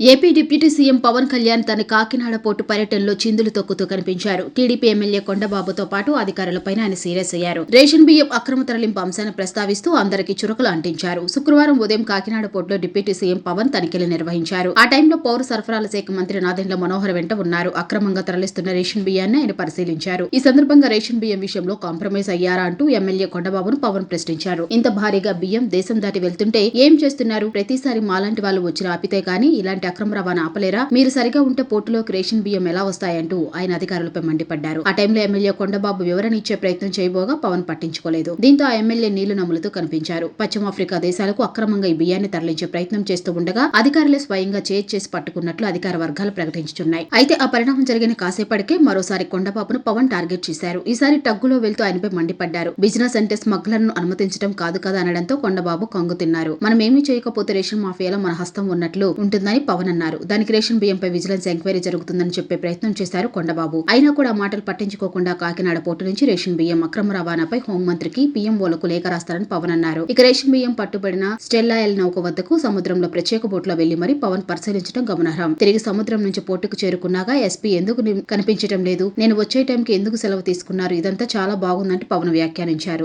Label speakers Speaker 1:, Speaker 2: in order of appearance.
Speaker 1: AP deputy CM Pawan Kalyan తన Kakinada port పర్యటనలో చిందులు తొక్కుతూ కనిపించారు. టీడీపీ ఎమ్మెల్యే కొండబాబుతో పాటు అధికారులపైన ఆయన సీరియస్ అయ్యారు. రేషన్ బియ్యం అక్రమ తరలింపు అంశాన్ని ప్రస్తావిస్తూ అందరికీ చురుకులు అంటించారు. శుక్రవారం ఉదయం కాకినాడ పోర్టులో డిప్యూటీ సీఎం పవన్ తనిఖీలు నిర్వహించారు. ఆ టైంలో పౌర సరఫరాల శాఖ మంత్రి నాదెండ్ల మనోహర్ వెంట ఉన్నారు. అక్రమంగా తరలిస్తున్న రేషన్ బియ్యాన్ని ఆయన పరిశీలించారు. ఈ సందర్భంగా రేషన్ బియ్యం విషయంలో కాంప్రమైజ్ అయ్యారా అంటూ ఎమ్మెల్యే కొండబాబును పవన్ ప్రశ్నించారు. ఇంత భారీగా బియ్యం దేశం దాటి వెళ్తుంటే ఏం చేస్తున్నారు? ప్రతిసారి మాలాంటి వాళ్ళు వచ్చి ఆపితే గానీ ఇలాంటి అక్రమ రవాణా ఆపలేరా? మీరు సరిగా ఉంటే పోర్టులోకి రేషన్ బియ్యం ఎలా వస్తాయంటూ ఆయన అధికారులపై మండిపడ్డారు. ఆ టైంలో ఎమ్మెల్యే కొండబాబు వివరణ ఇచ్చే ప్రయత్నం చేయబోగా పవన్ పట్టించుకోలేదు. దీంతో ఆ ఎమ్మెల్యే నీళ్ళు నమ్ములతో కనిపించారు. పశ్చిమాఫ్రికా దేశాలకు అక్రమంగా ఈ బియ్యాన్ని తరలించే ప్రయత్నం చేస్తూ ఉండగా అధికారులే స్వయంగా చేజ్ చేసి పట్టుకున్నట్లు అధికార వర్గాలు ప్రకటించుతున్నాయి అయితే ఆ పరిణామం జరిగిన కాసేపటికే మరోసారి కొండబాబును పవన్ టార్గెట్ చేశారు. ఈసారి టగ్గులో వెళ్తూ ఆయనపై మండిపడ్డారు. బిజినెస్ అంటే స్మగ్లర్ను అనుమతించడం కాదు కదా అనడంతో కొండబాబు కంగు తిన్నారు. మనం ఏమీ చేయకపోతే రేషన్ మాఫియాలో మన హస్తం ఉన్నట్లు ఉంటుందని పవన్ అన్నారు దానికి రేషన్ బియ్యంపై విజిలెన్స్ ఎంక్వైరీ జరుగుతుందని చెప్పే ప్రయత్నం చేశారు కొండబాబు. అయినా కూడా మాటలు పట్టించుకోకుండా కాకినాడ పోర్టు నుంచి రేషన్ బియ్యం అక్రమ రవాణాపై హోంమంత్రికి పీఎంఓలకు లేఖ రాస్తారని పవన్ అన్నారు ఇక రేషన్ బియ్యం పట్టుబడిన స్టెల్లా ఎల్ నౌక వద్దకు సముద్రంలో ప్రత్యేక బోట్లో వెళ్ళి మరీ పవన్ పరిశీలించడం గమనార్హం. తిరిగి సముద్రం నుంచి పోర్టుకు చేరుకున్నాగా ఎస్పీ ఎందుకు కనిపించడం లేదు? నేను వచ్చే టైంకి ఎందుకు సెలవు తీసుకున్నారు? ఇదంతా చాలా బాగుందంటే పవన్ వ్యాఖ్యానించారు.